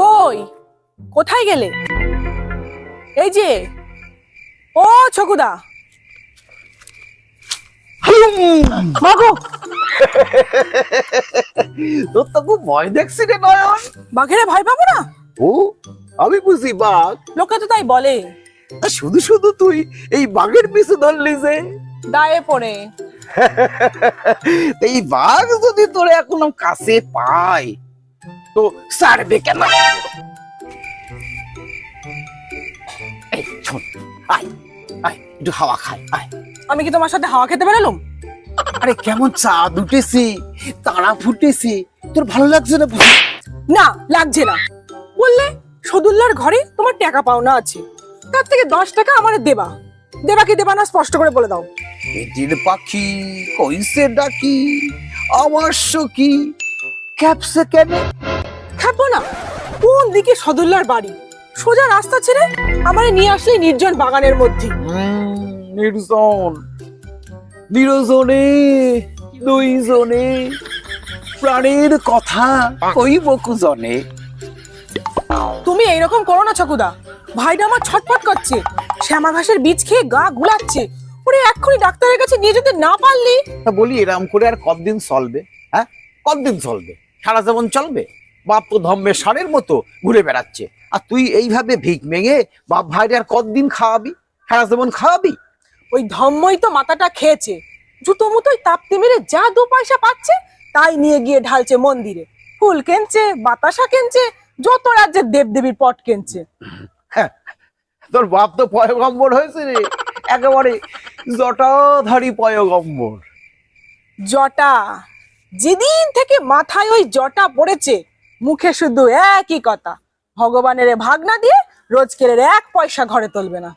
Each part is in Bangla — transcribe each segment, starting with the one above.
কই কোথায় গেলে এই যে ও ছকুদা মাগো তোর তো খুব ভয় দেখছি রে নয়ন। বাঘেরে ভয় পাবো না? ও আমি বুঝি বাঘ। লোকে তো তাই বলে। আর শুধু শুধু তুই এই বাঘের পিছু ধরলি যে। দায়ে পড়ে। এই বাঘ যদি তোর এখনও কাছে পায় তো সারবে কেন? এই শোন আয় আয় একটু হাওয়া খায় আয়। আমি কি তোমার সাথে হাওয়া খেতে বেরোলাম? আরে কেমন চাঁদ উঠেছে তারা ফুটেছে তোর ভালো লাগছে না বুঝি? না লাগছে না। বললে সদুল্লার ঘরে তোমার টাকা পাওনা আছে। তার থেকে দশ টাকা আমার দেবা। দেবা কি দেবা না স্পষ্ট করে বলে দাও। পেটির পাখি কইছে ডাকি আমার সখী ক্যাপসে কেন? খাব না। কোন দিকে সদুল্লার বাড়ি? সোজা রাস্তা ছেড়ে আমারে নিয়ে আসলে নির্জন বাগানের মধ্যে। নির্জন। নিরজনে দুইজনে প্রাণের কথা কইব কুজনে। তুমি এইরকম করো না চকুদা ভাইটা আমার ছটফট করছে। শ্যামা ঘাসের বীজ খেয়ে গা গুলাচ্ছে। ওরে এক্ষুনি ডাক্তারের কাছে নিয়ে যেতে না পারলি? তা বলি এরাম করে আর কতদিন চলবে হ্যাঁ? কতদিন চলবে? সারা যেমন চলবে? বাপ তো ধম্মে সারের মতো ঘুরে বেড়াচ্ছে। আর তুই এইভাবে ভিক মেঙে বাপ ভাইরে আর কতদিন খাওয়াবি? সারা যেমন খাওয়াবি? ওই ধম্মই তো মাথাটা খেয়েছে। জুতো মুতোই তাপ্তি মেরে যা দু পয়সা পাচ্ছে তাই নিয়ে গিয়ে ঢালছে মন্দিরে। ফুল কেনছে বাতাসা কেনছে যত রাজ্যের দেবদেবীর পট কেনছে। হ্যাঁ, তোর বাপ তো পয়গম্বর হয়েছে রে। একেবারে জটাধারী পয়গম্বর। জটা যেদিন থেকে মাথায় ওই জটা পড়েছে মুখে শুধু একই কথা ভগবানের ভাগ না দিয়ে রোজকের এক পয়সা ঘরে তুলবে না।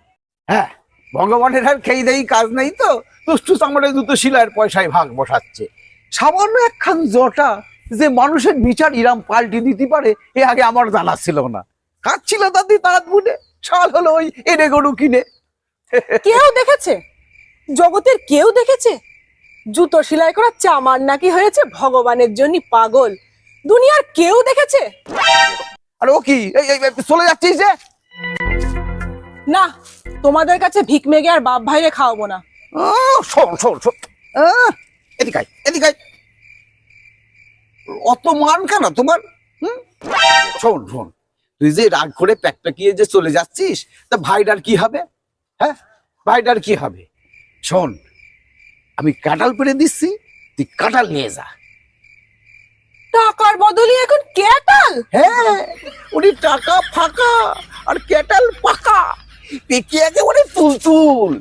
হ্যাঁ ভগবানের আর খেয়ে দেই কাজ নেই তো। তুষ্টু চামড়ে দুটো শিলার পয়সায় ভাগ বসাচ্ছে। সামান্য একখান জটা যে মানুষের বিচার ইরাম পাল্টি দিতে পারে এ আগে আমার জানা ছিল না। কাজ ছিল দাদি তাঁত বুনে সাল হলো ওই এনে গরু কিনে। কেউ দেখেছে? জগতের কেউ দেখেছে? জুতো সেলাই করা চামার নাকি হয়েছে ভগবানের জন্য পাগল? দুনিয়ার কেউ দেখেছে? আর ও কি? চলে যাচ্ছিস যে? না তোমাদের কাছে ভিক মেগে আর বাপ ভাইরে খাওয়াবো না। শোন শোন শোন। আহ, এদিকে আয়, এদিকে আয়। অত মান কেন তোমার? হুম? শোন শোন তুই যে রাগ করে প্যাকপ্যাকিয়ে যে চলে যাচ্ছিস তা ভাইটার কি হবে? হ্যাঁ? ভাইটার কি হবে? শোন আমি কাঁঠাল পেরে দিচ্ছি তুই কাঁঠাল নিয়ে যা। টাকার বদলে এখন কেটাল? হ্যাঁ উনি টাকা ফাঁকা আর কেটাল পাকা। পেকে একেবারে তুলতুল।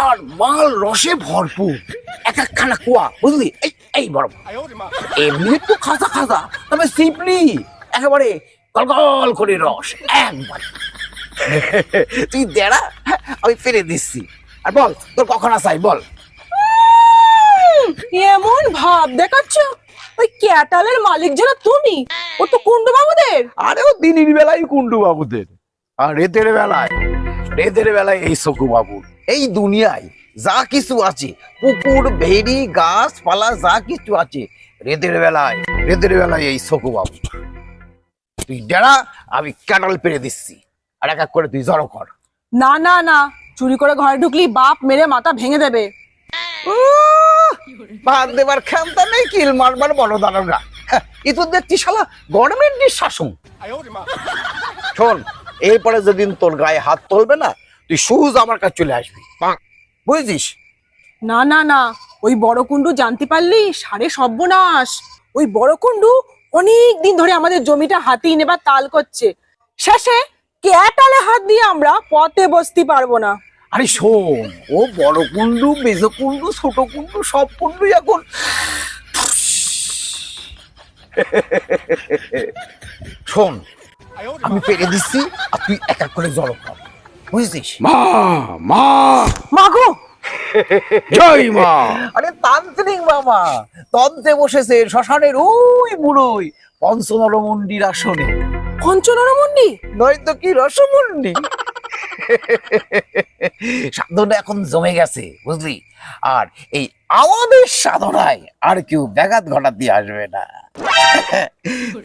আর মাল রসে ভরপুর। এক একখানা কুয়া বুঝলি? এই এই বড় এমনি একটু খাসা খাসা তবে সিপলি একেবারে গলগল করে রস একবার। তুই দেড়া হ্যাঁ, আমি ফিরে দিচ্ছি। আর বল তোর কখন আসাই বল। এমন ভাব দেখাচ্ছ? ওই ক্যাটালের মালিক যেন তুমি ও তো কুন্ডু বাবুদের। আরে ও দিনের বেলায় কুন্ডু বাবুদের। আর রেতের বেলায়। রেতের বেলায় এই সকু বাবুর এই দুনিয়ায় যা কিছু আছে পুকুর ভেড়ি গাছপালা যা কিছু আছে রেতের বেলায় রেতের বেলায় এই সকু বাবু। তুই ডেরা আমি ক্যাটাল পেরে দিচ্ছি। আর এক এক করে তুই জড়ো কর। না না না চুরি করে ঘরে ঢুকলি বাপ মেরে মাথা ভেঙে দেবে। ভাত দেবার ক্ষমতা নেই কিল মারবার বড় দারোগা। হ্যাঁ, এ তো দেখছি শালা গভর্নমেন্টের শাসন শোন এরপরে যেদিন তোর গায়ে হাত তুলবে না তুই সুজ আমার কাছে চলে আসবি। বুঝছিস? না না না ওই বড় কুন্ডু জানতে পারলি? সারে সর্বনাশ। ওই বড় কুন্ডু অনেক দিন ধরে আমাদের জমিটা হাতিয়ে নেবার তাল করছে। শেষে ক্যাটালে হাত দিয়ে আমরা পথে বসতে পারব না। আরে শোন ও বড় কুন্ডু মেজ কুন্ডু ছোট কুন্ডু সব কুন্ডুই এখন শোন আমি পেরে দিচ্ছি আর তুই এক এক করে জড়ো কর। বুঝছিস? মা মা। মাগো জয় মা। আরে তান্ত্রিক মামা তন্ত্রে বসেছে শ্মশানের ওই বুড়োই পঞ্চনরমন্ডির আসনে। পঞ্চনরমন্ডি? নয়তো কি রসমন্ডি? সাধনা এখন জমে গেছে বুঝলি? আর এই আমাদের সাধনায় আর কেউ ব্যাঘাত ঘটাতে আসবে না।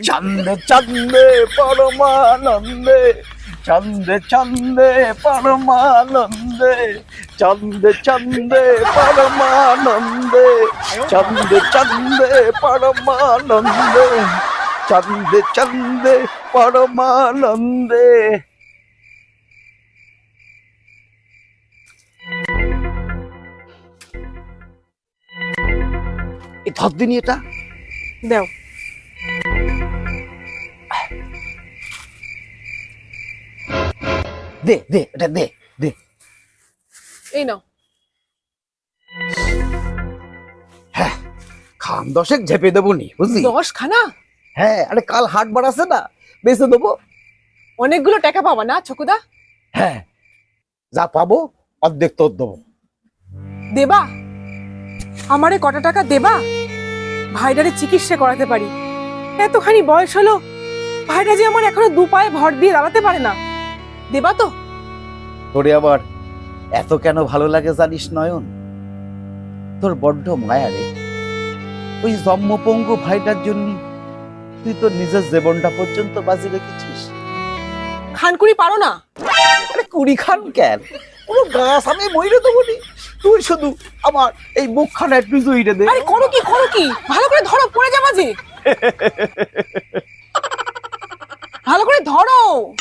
চন্দে চন্দে, পরমানন্দে, চন্দে চন্দে, পরমানন্দে, চন্দে চন্দে, পরমানন্দে, চন্দে চন্দে, পরমানন্দে, চন্দে চন্দে, পরমানন্দে। এই ধর দিনি এটা দেও। দে দে এটা দে দে। এই নাও। হ্যাঁ খান দশেক ঝেপে দেবো নি বুঝলি? দশ খানা হ্যাঁ আরে কাল হাট বার আছে না বেঁচে দেবো। অনেকগুলো টাকা পাবা না ছকুদা? হ্যাঁ যা পাবো অর্ধেক তোর দেবো। দেবা? আমারে কটা টাকা দেবা? ভাইটারে চিকিৎসা করাতে পারি। এতখানি বয়স হলো ভাইটা যে আমার এখনও দু পায়ে ভর দিয়ে দাঁড়াতে পারে না। দেবা তো? তোরে আবার এত কেন ভালো লাগে জানিস নয়ন? তোর বড্ড মায়া রে। ওই জন্মপঙ্গু ভাইটার জন্য তুই তোর নিজের জীবনটা পর্যন্ত বাজি রেখেছিস। খানকুড়ি পারো না। কুড়ি খান কেন? পুরো গাছ আমি মইরে তো নি। তুই শুধু আমার এই মুখখানা একটু জুইটা দে। আরে করো কি করো কি? ভালো করে ধরো পড়ে যাবা যে। ভালো করে ধরো।